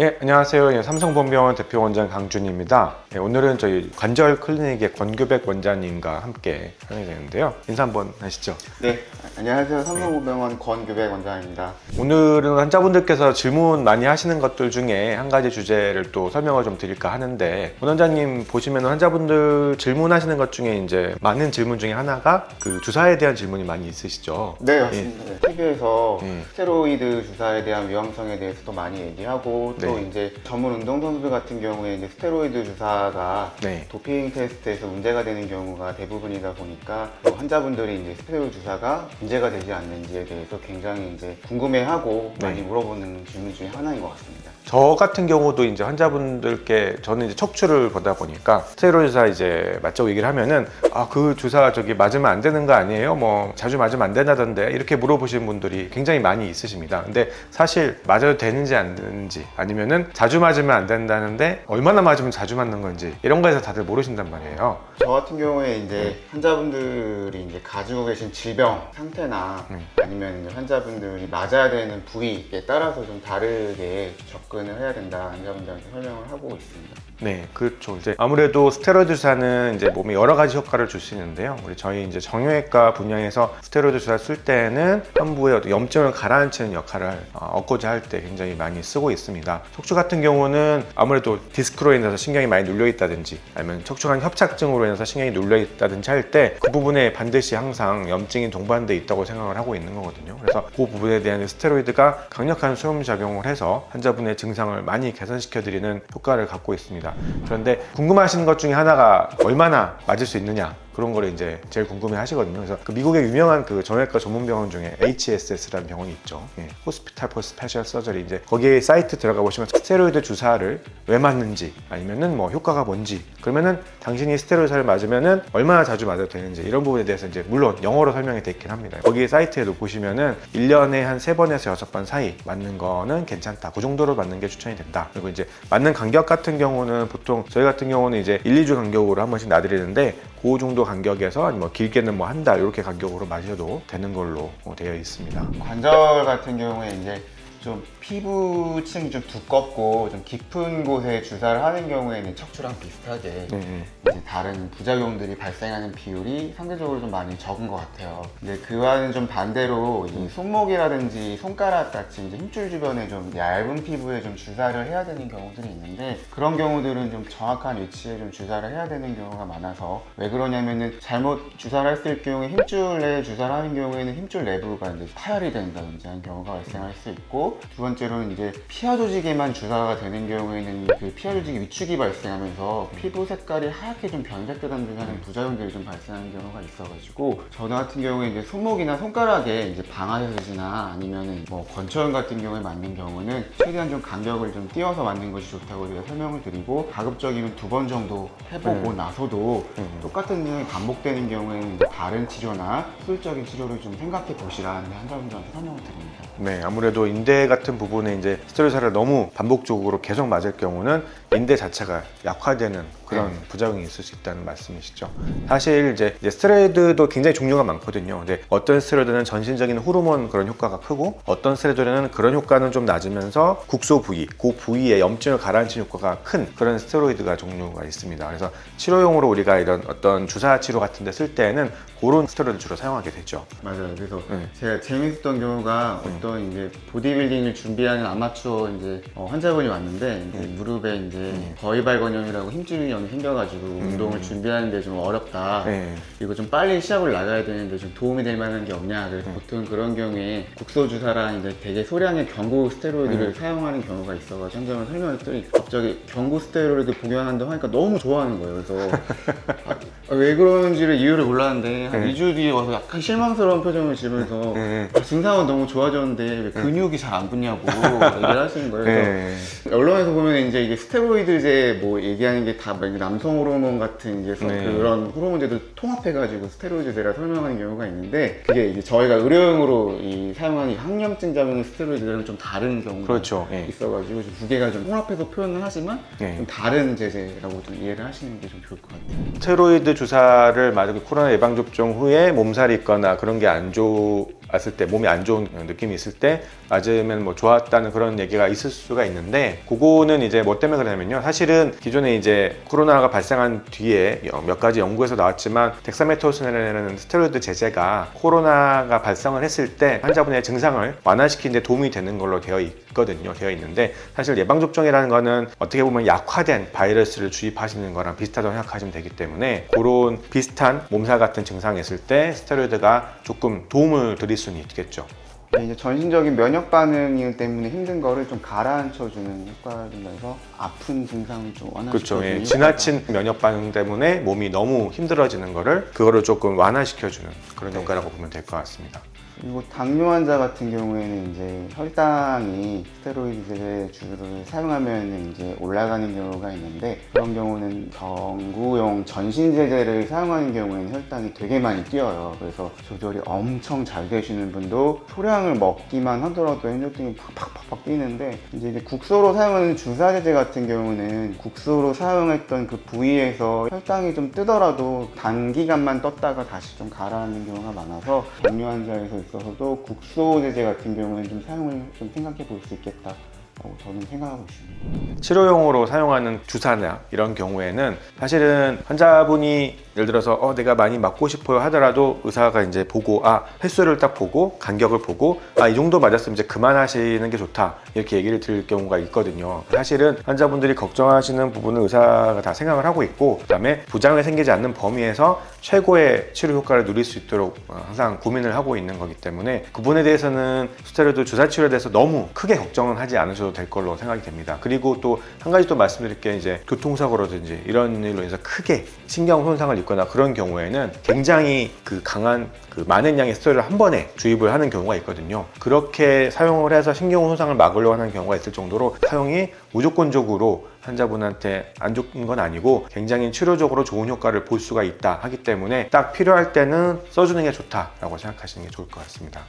예, 안녕하세요. 예, 삼성본병원 대표원장 강준입니다. 예, 오늘은 저희 관절 클리닉의 권규백 원장님과 함께 하게 되는데요. 인사 한번 하시죠. 네, 안녕하세요. 삼성우병원 권규백 원장입니다. 오늘은 환자분들께서 질문 많이 하시는 것들 중에 한 가지 주제를 또 설명을 좀 드릴까 하는데 원 원장님 보시면 환자분들 질문하시는 것 중에 이제 많은 질문 중에 하나가 그 주사에 대한 질문이 많이 있으시죠. 네, 맞습니다. 네. TV에서 예. 스테로이드 주사에 대한 위험성에 대해서도 많이 얘기하고 또 네. 이제 전문 운동 선수들 같은 경우에 이제 스테로이드 주사가 네. 도핑 테스트에서 문제가 되는 경우가 대부분이다 보니까 또 환자분들이 이제 스테로이드 주사가 문제가 되지 않는지에 대해서 굉장히 이제 궁금해하고 네. 많이 물어보는 질문 중에 하나인 것 같습니다. 저 같은 경우도 이제 환자분들께 저는 이제 척추를 보다 보니까 스테로이드 주사 이제 맞자고 얘기를 하면은 아 그 주사 저기 맞으면 안 되는 거 아니에요? 뭐 자주 맞으면 안 된다던데 이렇게 물어보시는 분들이 굉장히 많이 있으십니다. 근데 사실 맞아도 되는지 안 되는지 아니면은 자주 맞으면 안 된다는데 얼마나 맞으면 자주 맞는 건지 이런 거에서 다들 모르신단 말이에요. 저 같은 경우에 이제 환자분들이 이제 가지고 계신 질병 상태나 음. 아니면 이제 환자분들이 맞아야 되는 부위에 따라서 좀 다르게 접근 을 해야 된다 환자분들한테 설명을 하고 있습니다. 네, 그렇죠. 이제 아무래도 스테로이드 주사는 이제 몸에 여러 가지 효과를 있는데요. 우리 저희 이제 정형외과 분야에서 스테로이드 주사 쓸 때는 어떤 염증을 가라앉히는 역할을 어, 얻고자 할 때 굉장히 많이 쓰고 있습니다. 척추 같은 경우는 아무래도 디스크로 인해서 신경이 많이 눌려 있다든지 아니면 척추관 협착증으로 인해서 신경이 눌려 있다든지 할 때 그 부분에 반드시 항상 염증이 동반돼 있다고 생각을 하고 있는 거거든요. 그래서 그 부분에 대한 스테로이드가 강력한 수용 작용을 해서 환자분의 증상을 많이 개선시켜 드리는 효과를 갖고 있습니다. 그런데 궁금하신 것 중에 하나가 얼마나 맞을 수 있느냐 그런 거를 이제 제일 궁금해 하시거든요. 그래서 그 미국의 유명한 그 정형외과 전문 병원 중에 HSS라는 병원이 있죠. 예, 호스피탈 포 스페셜 서저리 이제 거기에 사이트 들어가 보시면 스테로이드 주사를 왜 맞는지 아니면은 뭐 효과가 뭔지 그러면은 당신이 스테로이드 주사를 맞으면은 얼마나 자주 맞아도 되는지 이런 부분에 대해서 이제 물론 영어로 설명이 돼 있긴 합니다. 거기 사이트에도 보시면은 1년에 한 3번에서 6번 사이 맞는 거는 괜찮다. 그 정도로 맞는 게 추천이 된다. 그리고 이제 맞는 간격 같은 경우는 보통 저희 같은 경우는 이제 1, 2주 간격으로 한 번씩 놔드리는데 그 정도 간격에서 뭐 길게는 뭐 한 달 이렇게 간격으로 맞으셔도 되는 걸로 어, 되어 있습니다. 관절 같은 경우에 이제 좀 피부층이 좀 두껍고 좀 깊은 곳에 주사를 하는 경우에는 척추랑 비슷하게 네, 네. 이제 다른 부작용들이 발생하는 비율이 상대적으로 좀 많이 적은 것 같아요. 근데 그와는 좀 반대로 이 손목이라든지 손가락 같이 이제 힘줄 주변에 좀 얇은 피부에 좀 주사를 해야 되는 경우들이 있는데 그런 경우들은 좀 정확한 위치에 좀 주사를 해야 되는 경우가 많아서 왜 그러냐면은 잘못 주사를 했을 경우에 힘줄에 주사를 하는 경우에는 힘줄 내부가 이제 파열이 된다든지 하는 경우가 발생할 수 있고 두 번째로는 이제 피하 조직에만 주사가 되는 경우에는 그 피하 조직이 위축이 발생하면서 피부 색깔이 하얗게 좀 변색되다든지 하는 부작용들이 좀 발생하는 경우가 있어가지고 저 같은 경우에 이제 손목이나 손가락에 이제 방아쇠지나 아니면은 뭐 권초형 같은 경우에 맞는 경우는 최대한 좀 간격을 좀 띄워서 맞는 것이 좋다고 제가 설명을 드리고 가급적이면 두 번 정도 해보고 나서도 음. 똑같은 일이 반복되는 경우에는 다른 치료나 수술적인 치료를 좀 생각해 보시라는 환자분들한테 설명을 드립니다. 네, 아무래도 인대 같은 부분에 이제 스테로이드를 너무 반복적으로 계속 맞을 경우는 인대 자체가 약화되는 그런 네. 부작용이 있을 수 있다는 말씀이시죠. 사실 이제, 이제 스테로이드도 굉장히 종류가 많거든요. 근데 어떤 스테로이드는 전신적인 호르몬 그런 효과가 크고 어떤 스테로이드는 그런 효과는 좀 낮으면서 국소 부위, 그 부위에 염증을 가라앉히는 효과가 큰 그런 스테로이드가 종류가 있습니다. 그래서 치료용으로 우리가 이런 어떤 주사 치료 같은 데 쓸 때는 그런 스테로이드 주로 사용하게 되죠. 맞아요. 그래서 네. 제가 재밌었던 경우가 어떤 이제 보디빌딩을 준비하는 아마추어 이제 어, 환자분이 왔는데 이제 무릎에 이제 거의발건염이라고 힘줄염이 생겨가지고 운동을 준비하는 데 좀 어렵다. 네. 그리고 좀 빨리 시합을 나가야 되는데 좀 도움이 될 만한 게 없냐. 그래서 보통 그런 경우에 국소 주사랑 이제 되게 소량의 경구 스테로이드를 사용하는 경우가 있어가지고 설명을 드리 갑자기 경구 스테로이드 복용한다고 하니까 너무 좋아하는 거예요. 그래서 아, 왜 그러는지를 이유를 몰랐는데 한 네. 2주 뒤에 와서 약간 실망스러운 표정을 지으면서 네. 아, 증상은 너무 좋아졌는데 왜 근육이 잘 안 붙냐고 얘기를 하시는 거예요. 그래서 네. 언론에서 보면 이제 이게 스테로이드 제 뭐 얘기하는 게 다 남성 호르몬 같은 이제 서- 네. 그런 호르몬제도 통합해가지고 스테로이드제라 설명하는 경우가 있는데 그게 이제 저희가 의료용으로 이 사용하는 이 항염증 잡는 스테로이드랑 좀 다른 경우가 그렇죠. 예. 있어가지고 좀두 개가 좀 통합해서 표현을 하지만 네. 좀 다른 제제라고 좀 이해를 하시는 게 좀 좋을 것 같아요. 스테로이드 주사를 맞고 코로나 예방 접종 후에 몸살이 있거나 그런 게 안 좋은 왔을 때 몸이 안 좋은 느낌이 있을 때 맞으면 뭐 좋았다는 그런 얘기가 있을 수가 있는데 그거는 이제 뭐 때문에 그러냐면요. 사실은 기존에 이제 코로나가 발생한 뒤에 몇 가지 연구에서 나왔지만 덱사메토스라는 스테로이드 제제가 코로나가 발생을 했을 때 환자분의 증상을 완화시키는 데 도움이 되는 걸로 되어 있거든요. 되어 있는데 사실 예방접종이라는 거는 어떻게 보면 약화된 바이러스를 주입하시는 거랑 비슷하다고 생각하시면 되기 때문에 그런 비슷한 몸살 같은 증상이 있을 때 스테로이드가 조금 도움을 드릴 수는 있겠죠 네, 이제 전신적인 면역 반응 때문에 힘든 거를 좀 가라앉혀 주는 효과가 있면서 아픈 증상을 좀 그렇죠. 완화시켜주는 예, 지나친 면역 반응 때문에 몸이 너무 힘들어지는 거를 그거를 조금 완화시켜 주는 그런 효과라고 보면 될 것 같습니다. 그리고 당뇨 환자 같은 경우에는 이제 혈당이 스테로이드 제제 주를 사용하면 이제 올라가는 경우가 있는데 그런 경우는 전구용 전신 제제를 사용하는 경우에는 혈당이 되게 많이 뛰어요. 그래서 조절이 엄청 잘 되시는 분도 소량을 먹기만 하더라도 혈당이 팍팍팍팍 뛰는데 이제 이제 국소로 사용하는 주사 제제 같은 경우는 국소로 사용했던 그 부위에서 혈당이 좀 뜨더라도 단기간만 떴다가 다시 좀 가라앉는 경우가 많아서 당뇨 환자에서 있어서도 국소 제제 같은 경우는 좀 사용을 좀 생각해 볼 수 있겠다라고 저는 생각하고 있습니다. 치료용으로 사용하는 주사나 이런 경우에는 사실은 환자분이 예를 들어서 어, 내가 많이 맞고 싶어요 하더라도 의사가 이제 보고 아 횟수를 딱 보고 간격을 보고 아 이 정도 맞았으면 이제 그만하시는 게 좋다 이렇게 얘기를 드릴 경우가 있거든요. 사실은 환자분들이 걱정하시는 부분을 의사가 다 생각을 하고 있고 그다음에 부작용이 생기지 않는 범위에서 최고의 치료 효과를 누릴 수 있도록 어, 항상 고민을 하고 있는 거기 때문에 그 부분에 대해서는 스테로이드 주사 치료에 대해서 너무 크게 걱정은 하지 않으셔도 될 걸로 생각이 됩니다. 그리고 또 한 가지 또 말씀드릴 게 이제 교통사고라든지 이런 일로 인해서 크게 신경 손상을 입거나 그런 경우에는 굉장히 그 강한 그 많은 양의 스테로이드를 한 번에 주입을 하는 경우가 있거든요. 그렇게 사용을 해서 신경 손상을 막으려고 하는 경우가 있을 정도로 사용이 무조건적으로 환자분한테 안 좋은 건 아니고 굉장히 치료적으로 좋은 효과를 볼 수가 있다 하기 때문에 딱 필요할 때는 써주는 게 좋다라고 생각하시는 게 좋을 것 같습니다.